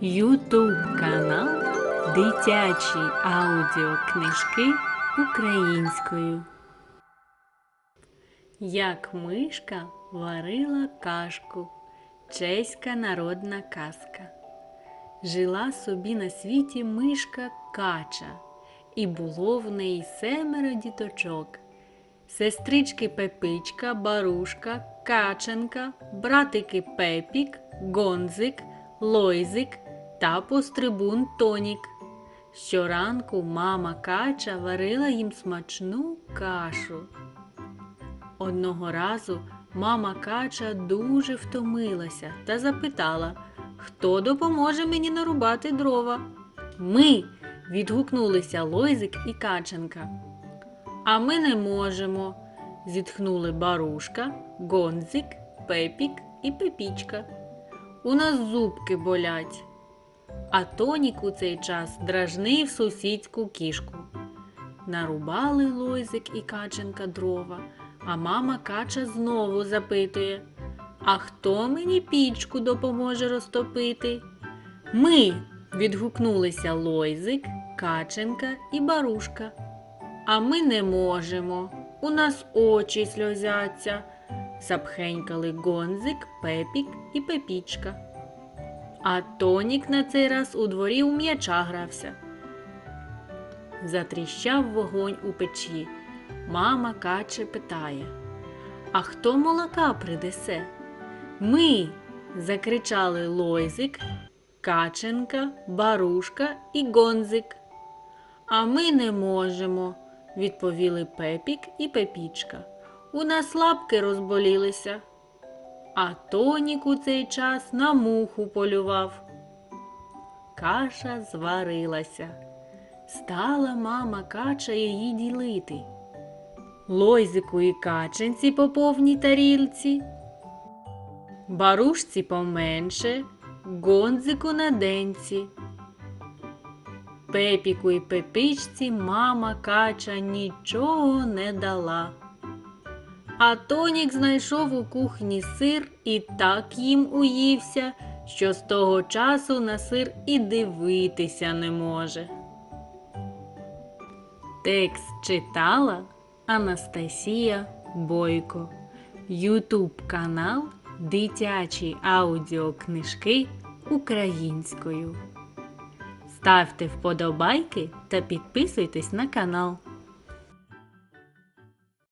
Ютуб канал Дитячі аудіокнижки українською. Як мишка варила кашку. Чеська народна казка. Жила собі на світі мишка кача, і було в неї семеро діточок. Сестрички Пепичка, Барушка, Каченка, братики Пепік, Гонзик, Лойзик та пострибун Тонік. Щоранку мама кача варила їм смачну кашу. Одного разу мама кача дуже втомилася та запитала, хто допоможе мені нарубати дрова. Ми. відгукнулися Лойзик і Каченка. А ми не можемо, зітхнули Барушка, Гонзик, Пепік і Пепічка. У нас зубки болять. А Тонік у цей час дражнив сусідську кішку. Нарубали Лойзик і Каченка дрова, а мама Кача знову запитує: А хто мені пічку допоможе розтопити? Ми. відгукнулися Лойзик, Каченка і Барушка. А ми не можемо. У нас очі сльозяться, запхенькали Гонзик, Пепік і Пепічка. А Тонік на цей раз у дворі у м'яча грався. Затріщав вогонь у печі. Мама каче питає: А хто молока принесе? Ми. закричали Лойзик, Каченка, Барушка і Гонзик. А ми не можемо, відповіли Пепік і Пепічка. У нас лапки розболілися. А Тонік у цей час на муху полював. Каша зварилася. Стала мама кача її ділити. Лойзику і каченці по повній тарілці, барушці поменше, гонзику на денці. Пепіку і пепичці мама кача нічого не дала. А Тонік знайшов у кухні сир і так їм уївся, що з того часу на сир і дивитися не може. Текст читала Анастасія Бойко. Ютуб канал Дитячі аудіокнижки українською. Ставте вподобайки та підписуйтесь на канал.